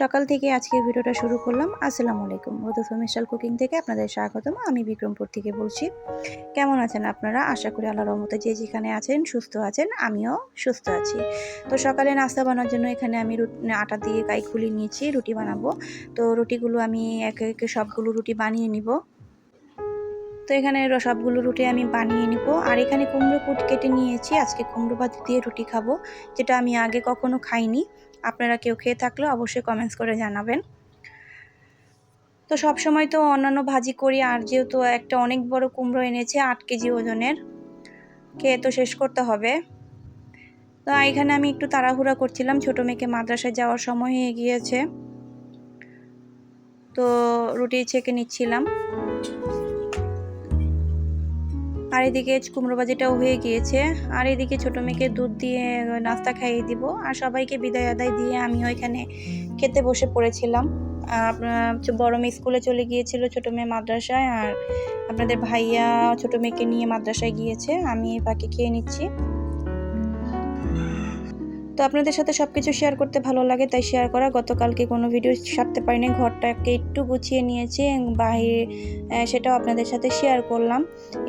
সকাল থেকে আজকে ভিডিওটা শুরু করলাম। আসসালামু আলাইকুম। মধু মিশাল কুকিং থেকে আপনাদের স্বাগতম। আমি বিক্রমপুর থেকে বলছি। কেমন আছেন আপনারা? আশা করি আল্লাহর রহমতে যে যেখানে আছেন, সুস্থ আছেন, আমিও সুস্থ আছি। তো সকালে নাস্তা বানানোর জন্য এখানে আমি আটা দিয়ে গাই খুলি নিয়েছি, রুটি বানাবো। তো রুটিগুলো আমি একে একে সবগুলো রুটি বানিয়ে নিব। তো এখানে সবগুলো রুটি আমি বানিয়ে নিব। আর এখানে কুমড়ো কুট কেটে নিয়েছি। আজকে কুমড়ো ভাত দিয়ে রুটি খাব, যেটা আমি আগে কখনো খাইনি। আপনারা কেউ খেয়ে থাকলে অবশ্যই কমেন্টস করে জানাবেন। তো সব সময় তো অন্যান্য ভাজি করি, আর যেহেতু একটা অনেক বড় কুমড়ো এনেছে আট কেজি ওজনের, খেয়ে তো শেষ করতে হবে। তো এখানে আমি একটু তাড়াহুড়া করছিলাম, ছোটো মেয়েকে মাদ্রাসায় যাওয়ার সময় হয়ে গিয়েছে। তো রুটি ছেঁকে নিচ্ছিলাম। আর এদিকে কুমড়ো বাজিটাও হয়ে গিয়েছে। আর এদিকে ছোটো মেয়েকে দুধ দিয়ে নাস্তা খাইয়ে দিব। আর সবাইকে বিদায় আদায় দিয়ে আমি ওইখানে খেতে বসে পড়েছিলাম। বড় মেয়ে স্কুলে চলে গিয়েছিল, ছোটো মেয়ে মাদ্রাসায়। আর আপনাদের ভাইয়া ছোটো মেয়েকে নিয়ে মাদ্রাসায় গিয়েছে। আমি পাখি খেয়ে নিচ্ছি। তো আপনাদের সাথে সব কিছু শেয়ার করতে ভালো লাগে, তাই শেয়ার করা। গতকালকে কোনো ভিডিও সারতে পারিনি, ঘরটাকে একটু গুছিয়ে নিয়েছি বাহিরে সেটাও আপনাদের সাথে শেয়ার করলাম।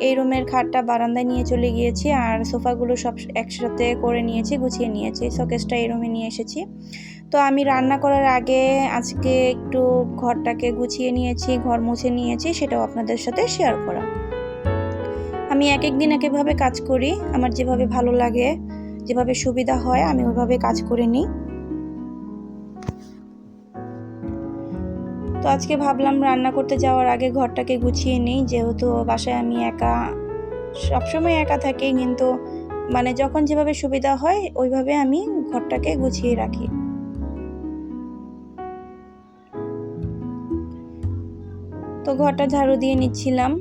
এই রুমের খাটটা বারান্দায় নিয়ে চলে গিয়েছি, আর সোফাগুলো সব একসাথে করে নিয়েছি, গুছিয়ে নিয়েছি, শোকেসটা এই রুমে নিয়ে এসেছি। তো আমি রান্না করার আগে আজকে একটু ঘরটাকে গুছিয়ে নিয়েছি, ঘর মুছে নিয়েছি, সেটাও আপনাদের সাথে শেয়ার করা। আমি এক এক দিন একভাবে কাজ করি, আমার যেভাবে ভালো লাগে যেভাবে সুবিধা হয়, আমি ওইভাবে কাজ করে নিই। তো আজকে ভাবলাম রান্না করতে যাওয়ার আগে ঘরটাকে গুছিয়ে নিই, যেহেতু বাসায় আমি একা, সবসময় একা থাকি, কিন্তু মানে যখন যেভাবে সুবিধা হয়, ওইভাবে আমি ঘরটাকে গুছিয়ে রাখি। তো ঘরটা ঝাড়ু দিয়ে নিচ্ছিলাম।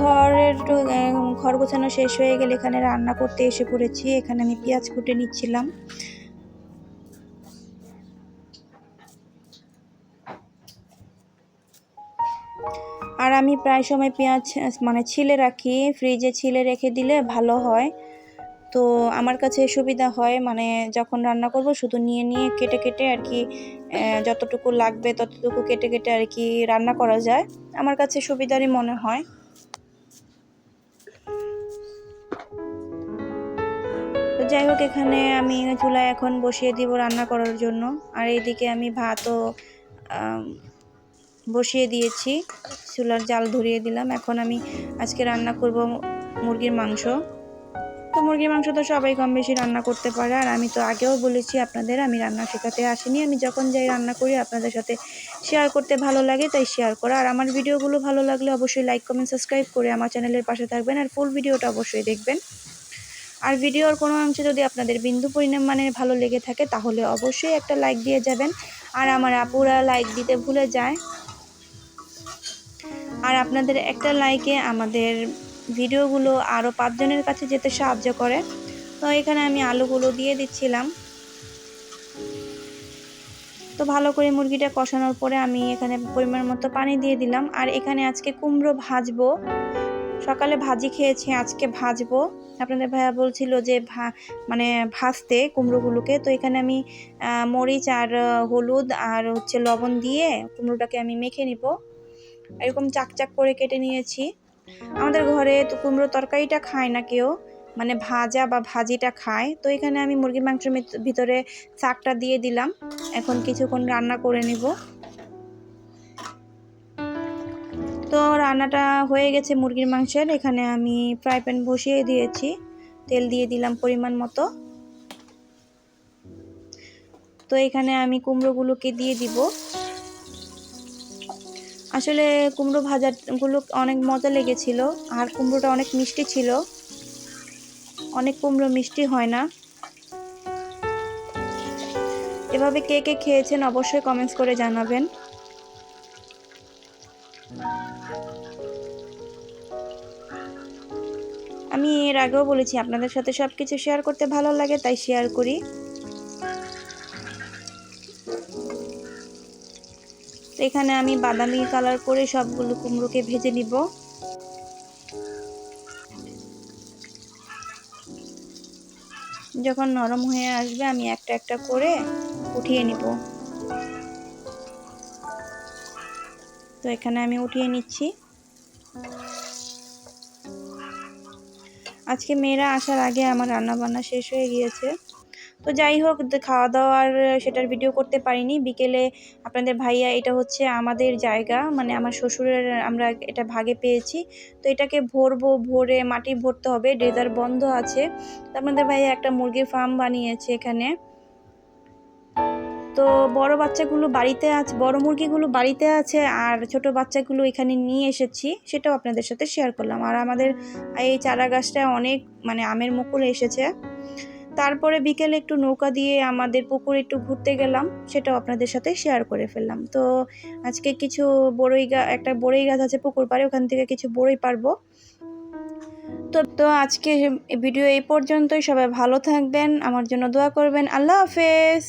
ঘরের ঘর গোছানো শেষ হয়ে গেলে এখানে রান্না করতে এসে পড়েছি। এখানে আমি পেঁয়াজ কুটে নিচ্ছিলাম। আর আমি প্রায় সময় পেঁয়াজ মানে ছিলে রাখি। ফ্রিজে ছিলে রেখে দিলে ভালো হয়। তো আমার কাছে সুবিধা হয় মানে যখন রান্না করব শুধু নিয়ে নিয়ে, কেটে কেটে আর কি যতটুকু লাগবে ততটুকু কেটে কেটে আর কি রান্না করা যায়। আমার কাছে সুবিধারই মনে হয়। যাই হোক, এখানে আমি চুলায় এখন বসিয়ে দিব রান্না করার জন্য। আর এইদিকে আমি ভাতও বসিয়ে দিয়েছি। চুলার জাল ধরিয়ে দিলাম। এখন আমি আজকে রান্না করব মুরগির মাংস। তো মুরগির মাংস তো সবাই কম বেশি রান্না করতে পারে। আর আমি তো আগেও বলেছি আপনাদের, আমি রান্না শেখাতে আসিনি। আমি যখন যাই রান্না করি, আপনাদের সাথে শেয়ার করতে ভালো লাগে, তাই শেয়ার করা। আর আমার ভিডিওগুলো ভালো লাগলে অবশ্যই লাইক কমেন্ট সাবস্ক্রাইব করে আমার চ্যানেলের পাশে থাকবেন। আর ফুল ভিডিওটা অবশ্যই দেখবেন। আর ভিডিওর কোনো অংশে যদি আপনাদের বিন্দু পরিমাণ মানে ভালো লেগে থাকে, তাহলে অবশ্যই একটা লাইক দিয়ে যাবেন। আর আমার আপুরা লাইক দিতে ভুলে যায়। আর আপনাদের একটা লাইকে আমাদের ভিডিওগুলো আরও পাঁচজনের কাছে যেতে সাহায্য করে। তো এখানে আমি আলুগুলো দিয়ে দিচ্ছিলাম। তো ভালো করে মুরগিটা কষানোর পরে আমি এখানে পরিমাণ মতো পানি দিয়ে দিলাম। আর এখানে আজকে কুমড়ো ভাজবো। সকালে ভাজি খেয়েছি, আজকে ভাজবো। আপনাদের ভাইয়া বলছিল যে ভা মানে ভাজতে কুমড়োগুলোকে। তো এখানে আমি মরিচ আর হলুদ আর হচ্ছে লবণ দিয়ে কুমড়োটাকে আমি মেখে নিব। এরকম চাকচাক করে কেটে নিয়েছি। আমাদের ঘরে তো কুমড়ো তরকারিটা খায় না কেউ মানে ভাজা বা ভাজিটা খায়। তো এখানে আমি মুরগির মাংসের ভিতরে শাকটা দিয়ে দিলাম। এখন কিছুক্ষণ রান্না করে নিব। তো রান্নাটা হয়ে গেছে মুরগির মাংসের। এখানে আমি ফ্রাই প্যান বসিয়ে দিয়েছি। তেল দিয়ে দিলাম পরিমাণ মতো। তো এখানে আমি কুমড়োগুলোকে দিয়ে দিব। আসলে কুমড়ো ভাজাগুলো অনেক মজা লেগেছিল, আর কুমড়োটা অনেক মিষ্টি ছিল। অনেক কুমড়ো মিষ্টি হয় না। এভাবে কে কে খেয়েছেন অবশ্যই কমেন্টস করে জানাবেন। আমি এর আগেও বলেছি, আপনাদের সাথে সব কিছু শেয়ার করতে ভালো লাগে, তাই শেয়ার করি। তো এখানে আমি বাদামি কালার করে সবগুলো কুমড়োকে ভেজে নিব। যখন নরম হয়ে আসবে, আমি একটা একটা করে উঠিয়ে নিব। তো এখানে আমি উঠিয়ে নিচ্ছি। আজকে মেয়েরা আসার আগে আমার রান্না বান্না শেষ হয়ে গিয়েছে। তো যাই হোক খাওয়া দাওয়ার সেটার ভিডিও করতে পারিনি। বিকেলে আপনাদের ভাইয়া, এটা হচ্ছে আমাদের জায়গা মানে আমার শ্বশুরের আমরা এটা ভাগে পেয়েছি। তো এটাকে ভরবো, ভরে মাটি ভরতে হবে ড্রেজার বন্ধ আছে। তো আপনাদের ভাইয়া একটা মুরগির ফার্ম বানিয়েছে এখানে। তো বড় বাচ্চাগুলো বাড়িতে আছে, বড় মুরগিগুলো বাড়িতে আছে আর ছোট বাচ্চাগুলো এখানে নিয়ে এসেছি, সেটাও আপনাদের সাথে শেয়ার করলাম। আর আমাদের এই চারা গাছটা অনেক মানে আমের মুকুল এসেছে। তারপরে বিকেলে একটু নৌকা দিয়ে আমাদের পুকুরে একটু ঘুরতে গেলাম, সেটাও আপনাদের সাথে শেয়ার করে ফেললাম। তো আজকে কিছু বড়ই গাছ একটা বড়ই গাছ আছে পুকুর পাড়ে, ওখান থেকে কিছু বড়ই পারব। তো তো আজকে ভিডিও এই পর্যন্তই, সবাই ভালো থাকবেন, আমার জন্য দোয়া করবেন, আল্লাহ হাফেজ!